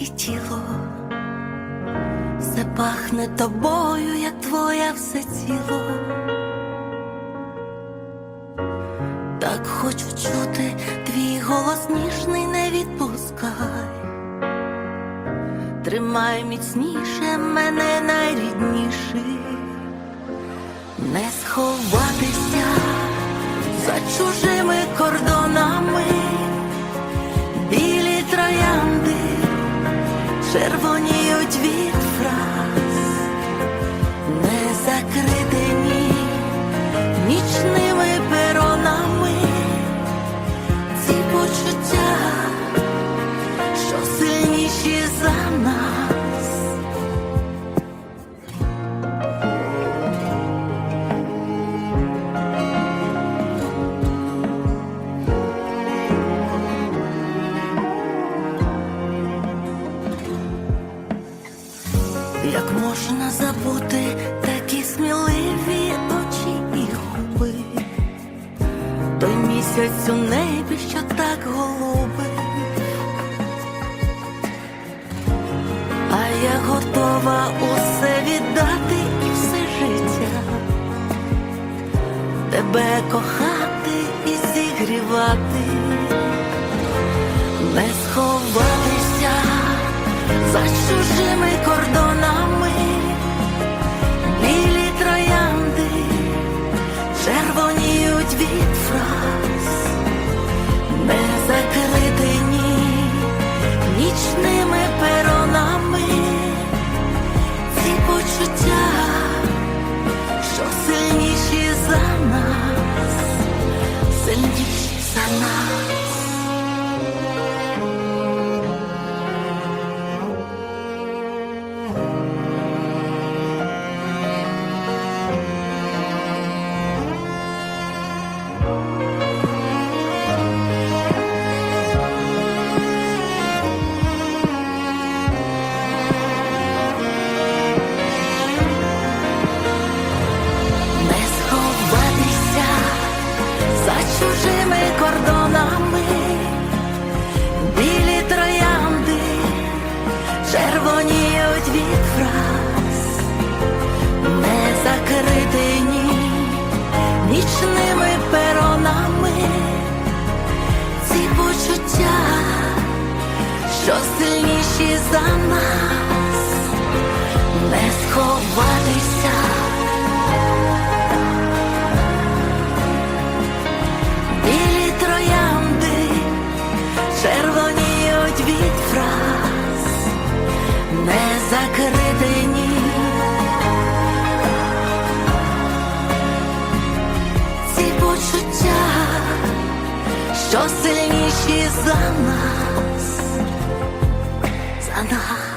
і тіло, все пахне тобою, як твоє все ціло. Так хочу чути твій голос ніжний, не відпускай. Тримай міцніше мене найрідніший, не сховатися червоніють від фраз, Як можна забути такі сміливі очі і губи, той місяць у небі, що так голубий, а я готова усе віддати і все життя, тебе кохати і зігрівати, не сховатися за чужими кордонами, білі троянди червоніють від фраз, не закритині нічними перонами, чужими кордонами, білі троянди червоніють від фраз, не закритені за нас, не сховатися. Білі троянди червоніють від фраз, не закритені. Ці почуття, що сильніші за нас, за нас.